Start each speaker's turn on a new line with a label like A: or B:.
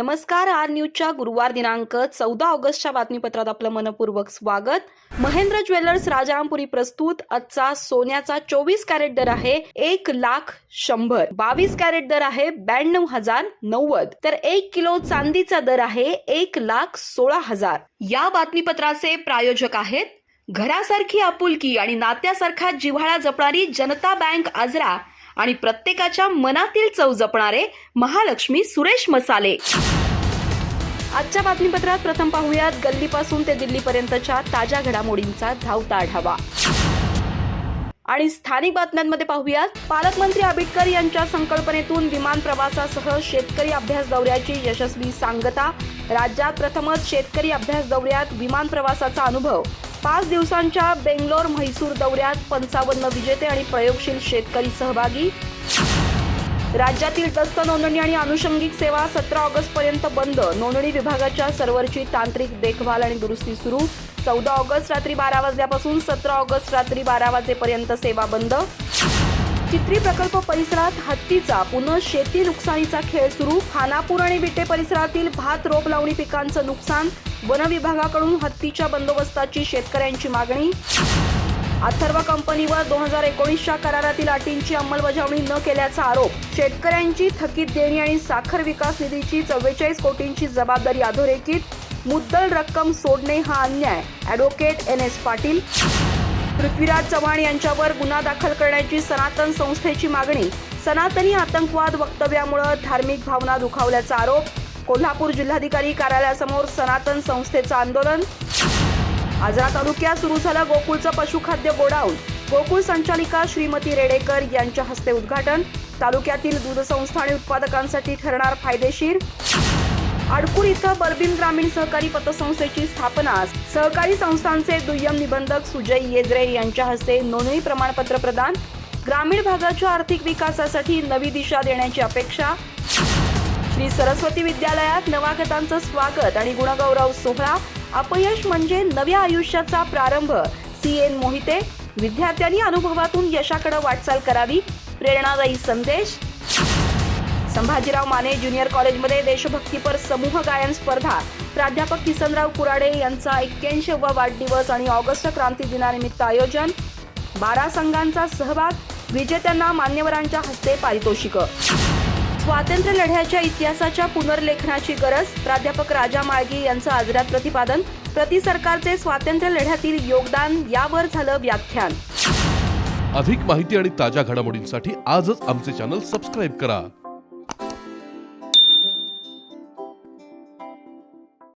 A: नमस्कार आर न्यूजच्या गुरुवार दिनांक चौदा ऑगस्टच्या बातमीपत्रात आपलं मनपूर्वक स्वागत. महेंद्र ज्वेलर्स राजारामपुरी प्रस्तुत. आजचा सोन्याचा चोवीस कॅरेट दर आहे एक लाख शंभर. बावीस कॅरेट दर आहे ब्याण्णव हजार नव्वद. तर एक किलो चांदीचा दर आहे एक लाख सोळा हजार. या बातमीपत्राचे प्रायोजक आहेत घरासारखी आपुलकी आणि नात्यासारखा जिव्हाळा जपणारी जनता बँक आजरा आणि प्रत्येकाच्या मनातील चव जपणारे महालक्ष्मी सुरेश मसाले. आजच्या बातमीपत्रात प्रथम पाहूयात गल्लीपासून ते दिल्लीपर्यंतच्या ताज्या घडामोडींचा धावता आढावा. आणि स्थानिक बातम्यांमध्ये पाहूयात पालकमंत्री आबिटकर यांच्या संकल्पनेतून विमान प्रवासासह शेतकरी अभ्यास दौऱ्याची यशस्वी सांगता. राज्यात प्रथमच शेतकरी अभ्यास दौऱ्यात विमान प्रवासाचा अनुभव. पाच दिवसांच्या बेंगलोर म्हैसूर दौऱ्यात पंचावन्न विजेते आणि प्रयोगशील शेतकरी सहभागी. राज्यातील दस्त नोंदणी आणि अनुषंगिक सेवा सतरा ऑगस्ट पर्यंत बंद. नोंदणी विभागाच्या सर्व्हरची तांत्रिक देखभाल आणि दुरुस्ती सुरू. चौदा ऑगस्ट रात्री बारा वाजल्यापासून सतरा ऑगस्ट रात्री बारा वाजेपर्यंत सेवा बंद. चित्री प्रकल्प परिसरात हत्तीचा पुन्हा शेती नुकसानीचा खेळ सुरू. खानापूर आणि विटे परिसरातील भात रोप लावणी पिकांचं नुकसान. वनविभागाकडून हत्तीच्या बंदोबस्ताची शेतकऱ्यांची मागणी. अथर्व कंपनीवर दोन हजार एकोणीसच्या करारातील अटींची अंमलबजावणी न केल्याचा आरोप. शेतकऱ्यांची थकीत देणी आणि साखर विकास निधीची चव्वेचाळीस कोटींची जबाबदारी अधोरेखित. मुद्दल रक्कम सोडणे हा अन्याय. Advocate N S Patil Prithviraj Chavan यांच्यावर गुन्हा दाखल करण्याची सनातन संस्थेची मागणी. सनातनी आतंकवाद वक्तव्यामुळे धार्मिक भावना दुखावल्याचा आरोप. कोल्हापूर जिल्हाधिकारी कार्यालयासमोर सनातन संस्थेचं आंदोलन. आजरा तालुक्यात सुरू झालं गोकुळचं पशुखाद्य गोडाऊन. गोकुळ संचालिका श्रीमती रेडेकर यांच्या हस्ते उद्घाटन. तालुक्यातील दूध संस्था आणि उत्पादकांसाठी ठरणार फायदेशीर. अडकूर इथं बर्बिन ग्रामीण सहकारी पतसंस्थेची स्थापना. सहकारी संस्थांचे दुय्यम निबंधक सुजय येजरे यांच्या हस्ते नोंदणी प्रमाणपत्र प्रदान. ग्रामीण भागाच्या आर्थिक विकासासाठी नवी दिशा देण्याची अपेक्षा. श्री सरस्वती विद्यालयात नवागतांचं स्वागत आणि गुणगौरव सोहळा. अपयश म्हणजे नव्या आयुष्याचा प्रारंभ. सी एन मोहिते विद्यार्थ्यांनी अनुभवातून यशाकडे वाटचाल करावी. प्रेरणादायी संदेश. संभाजीराव माने ज्युनियर कॉलेजमध्ये देशभक्तीपर समूह गायन स्पर्धा. प्राध्यापक किसनराव कुराडे यांचा एक्क्याऐंशीवा वाढदिवस आणि ऑगस्ट क्रांती दिनानिमित्त आयोजन. बारा संघांचा सहभाग विजेत्यांना मान्यवरांच्या हस्ते पारितोषिक. स्वातंत्र्य लढ्याच्या इतिहासाच्या पुनर्लेखनाची गरज प्राध्यापक राजा माळगी यांचं आजरात प्रतिपादन प्रति सरकारचे स्वातंत्र्य लढ्यातील योगदान यावर झालं व्याख्यान.
B: अधिक माहिती आणि ताज्या घडामोडींसाठी आजच आमचे चॅनल सबस्क्राईब करा.